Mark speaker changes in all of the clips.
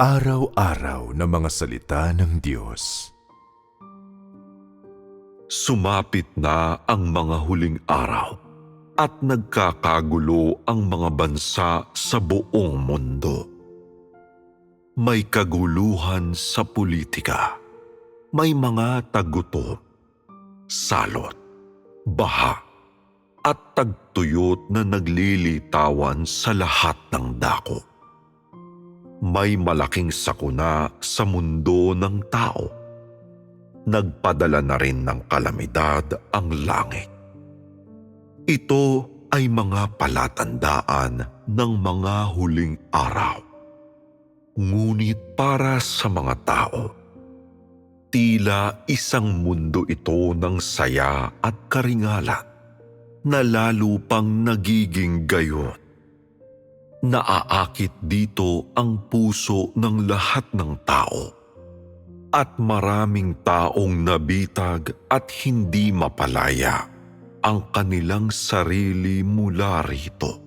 Speaker 1: Araw-araw na mga salita ng Diyos.
Speaker 2: Sumapit na ang mga huling araw at nagkakagulo ang mga bansa sa buong mundo. May kaguluhan sa politika. May mga tagutom, salot, baha, at tagtuyot na naglilitawan sa lahat ng dako. May malaking sakuna sa mundo ng tao nagpadala na rin ng kalamidad ang langit. Ito ay mga palatandaan ng mga huling araw. Ngunit para sa mga tao, tila isang mundo ito ng saya at karingalan na lalo pang nagiging gayon. Naaakit dito ang puso ng lahat ng tao at maraming taong nabitag at hindi mapalaya ang kanilang sarili mula rito.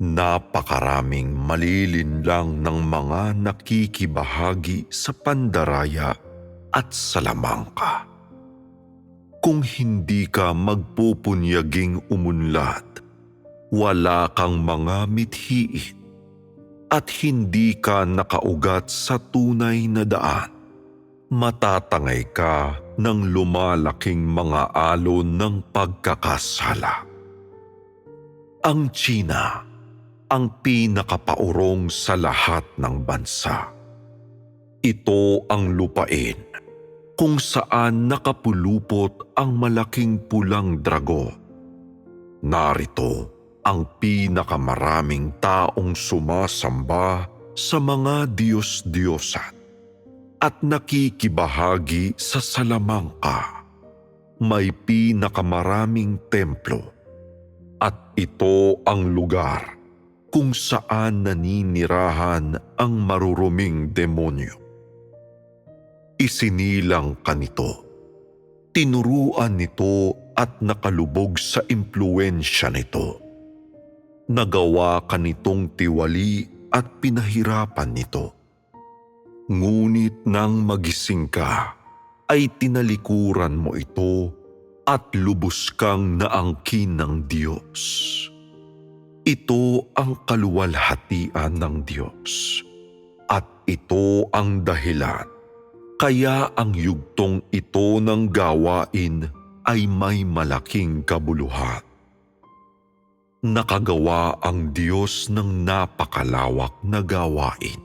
Speaker 2: Napakaraming malilinlang ng mga nakikibahagi sa pandaraya at salamangka. Kung hindi ka magpupunyaging umunlad, wala kang mga mithiin at hindi ka nakaugat sa tunay na daan, matatangay ka ng lumalaking mga alon ng pagkakasala. Ang China ang pinakapaurong sa lahat ng bansa. Ito ang lupain kung saan nakapulupot ang malaking pulang drago. Narito ang pinakamaraming taong sumasamba sa mga Diyos-Diyosan at nakikibahagi sa salamangka. May pinakamaraming templo at ito ang lugar kung saan naninirahan ang maruruming demonyo. Isinilang kanito. Tinuruan nito at nakalubog sa impluensya nito nagawa ka nitong tiwali at pinahirapan nito. Ngunit nang magising ka, ay tinalikuran mo ito at lubos kang naangkin ng Diyos. Ito ang kaluwalhatian ng Diyos at ito ang dahilan kaya ang yugtong ito ng gawain ay may malaking kabuluhan nakagawa ang Diyos ng napakalawak na gawain.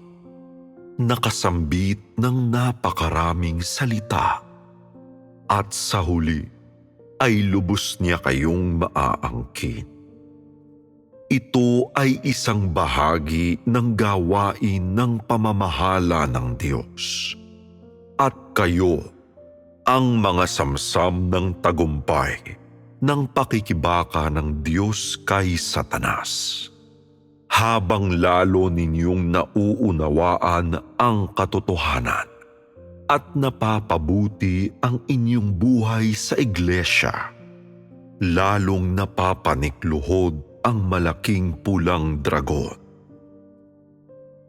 Speaker 2: Nakasambit ng napakaraming salita. At sa huli ay lubos niya kayong maaangkin. Ito ay isang bahagi ng gawain ng pamamahala ng Diyos. At kayo, ang mga samsam ng tagumpay ng pakikibaka ng Diyos kay Satanas. Habang lalo ninyong nauunawaan ang katotohanan at napapabuti ang inyong buhay sa iglesia, lalong napapanikluhod ang malaking pulang dragon.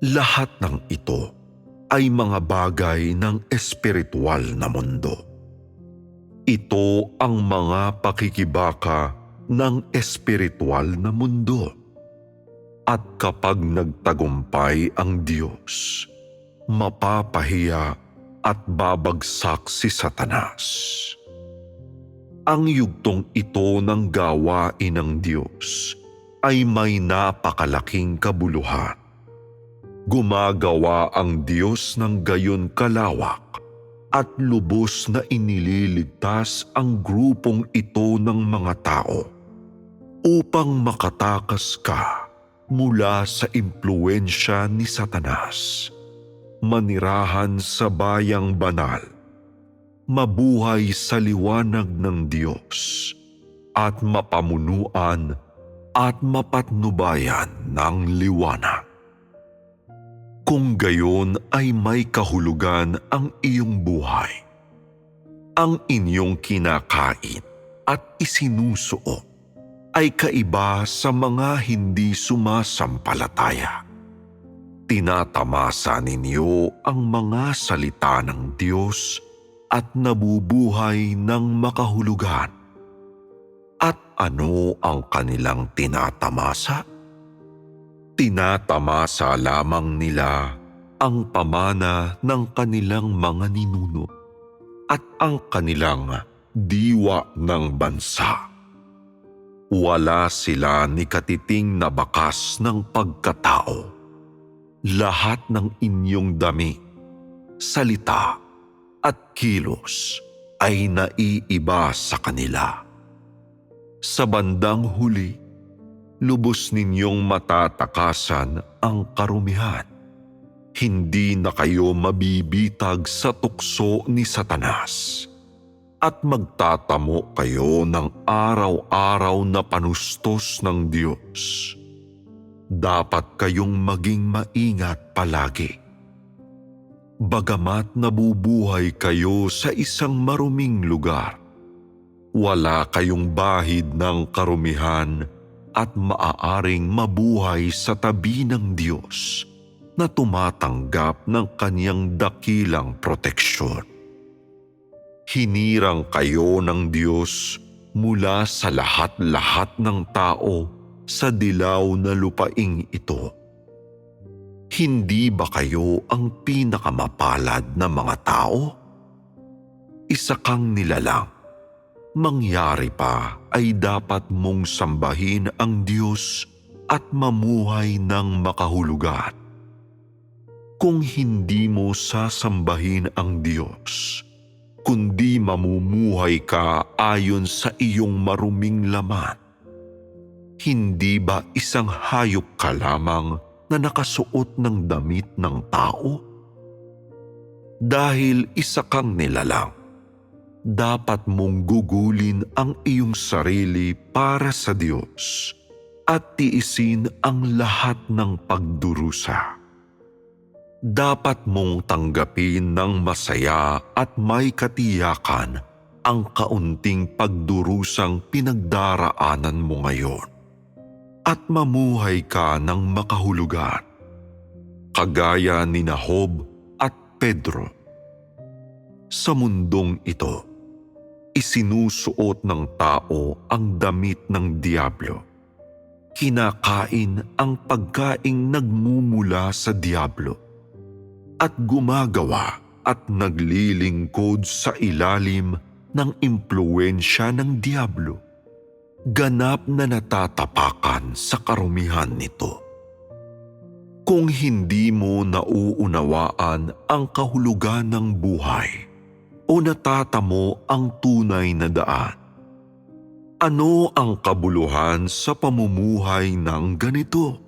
Speaker 2: Lahat ng ito ay mga bagay ng espiritual na mundo ito ang mga pakikibaka ng espiritual na mundo. At kapag nagtagumpay ang Diyos, mapapahiya at babagsak si Satanas. Ang yugtong ito ng gawain ng Diyos ay may napakalaking kabuluhan. Gumagawa ang Diyos ng gayon kalawak at lubos na inililigtas ang grupong ito ng mga tao upang makatakas ka mula sa impluensya ni Satanas, manirahan sa bayang banal, mabuhay sa liwanag ng Diyos, at mapamunuan at mapatnubayan ng liwanag. Kung gayon ay may kahulugan ang iyong buhay. Ang inyong kinakain at isinusuot ay kaiba sa mga hindi sumasampalataya. Tinatamasa ninyo ang mga salita ng Diyos at nabubuhay ng makahulugan. At ano ang kanilang tinatamasa? Tinatamasa lamang nila ang pamana ng kanilang mga ninuno at ang kanilang diwa ng bansa. Wala sila ni katiting na bakas ng pagkatao. Lahat ng inyong dami, salita at kilos ay naiiba sa kanila. Sa bandang huli, lubos ninyong matatakasan ang karumihan. Hindi na kayo mabibitag sa tukso ni Satanas at magtatamo kayo ng araw-araw na panustos ng Diyos. Dapat kayong maging maingat palagi. Bagamat nabubuhay kayo sa isang maruming lugar, wala kayong bahid ng karumihan at maaaring mabuhay sa tabi ng Diyos na tumatanggap ng kanyang dakilang proteksyon. Hinirang kayo ng Diyos mula sa lahat-lahat ng tao sa dilaw na lupaing ito. Hindi ba kayo ang pinakamapalad na mga tao? Isa kang nilalang. Mangyari pa ay dapat mong sambahin ang Diyos at mamuhay ng makahulugan. Kung hindi mo sasambahin ang Diyos, kundi mamumuhay ka ayon sa iyong maruming laman, hindi ba isang hayop ka lamang na nakasuot ng damit ng tao? Dahil isa kang nilalang, dapat mong gugulin ang iyong sarili para sa Diyos at tiisin ang lahat ng pagdurusa. Dapat mong tanggapin ng masaya at may katiyakan ang kaunting pagdurusang pinagdaraanan mo ngayon at mamuhay ka ng makahulugan, kagaya ni Nahob at Pedro. Sa mundong ito, isinusuot ng tao ang damit ng Diablo. Kinakain ang pagkaing nagmumula sa Diablo at gumagawa at naglilingkod sa ilalim ng impluensya ng Diablo ganap na natatapakan sa karumihan nito. Kung hindi mo nauunawaan ang kahulugan ng buhay o natatamo ang tunay na daan, ano ang kabuluhan sa pamumuhay ng ganito?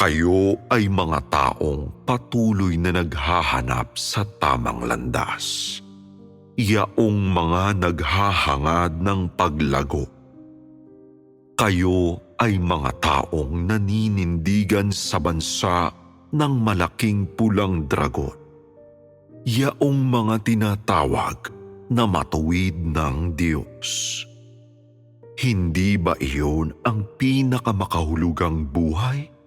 Speaker 2: Kayo ay mga taong patuloy na naghahanap sa tamang landas yaong mga naghahangad ng paglago. Kayo ay mga taong naninindigan sa bansa ng malaking pulang dragon. Yaong mga tinatawag na matuwid ng Diyos. Hindi ba iyon ang pinakamakahulugang buhay?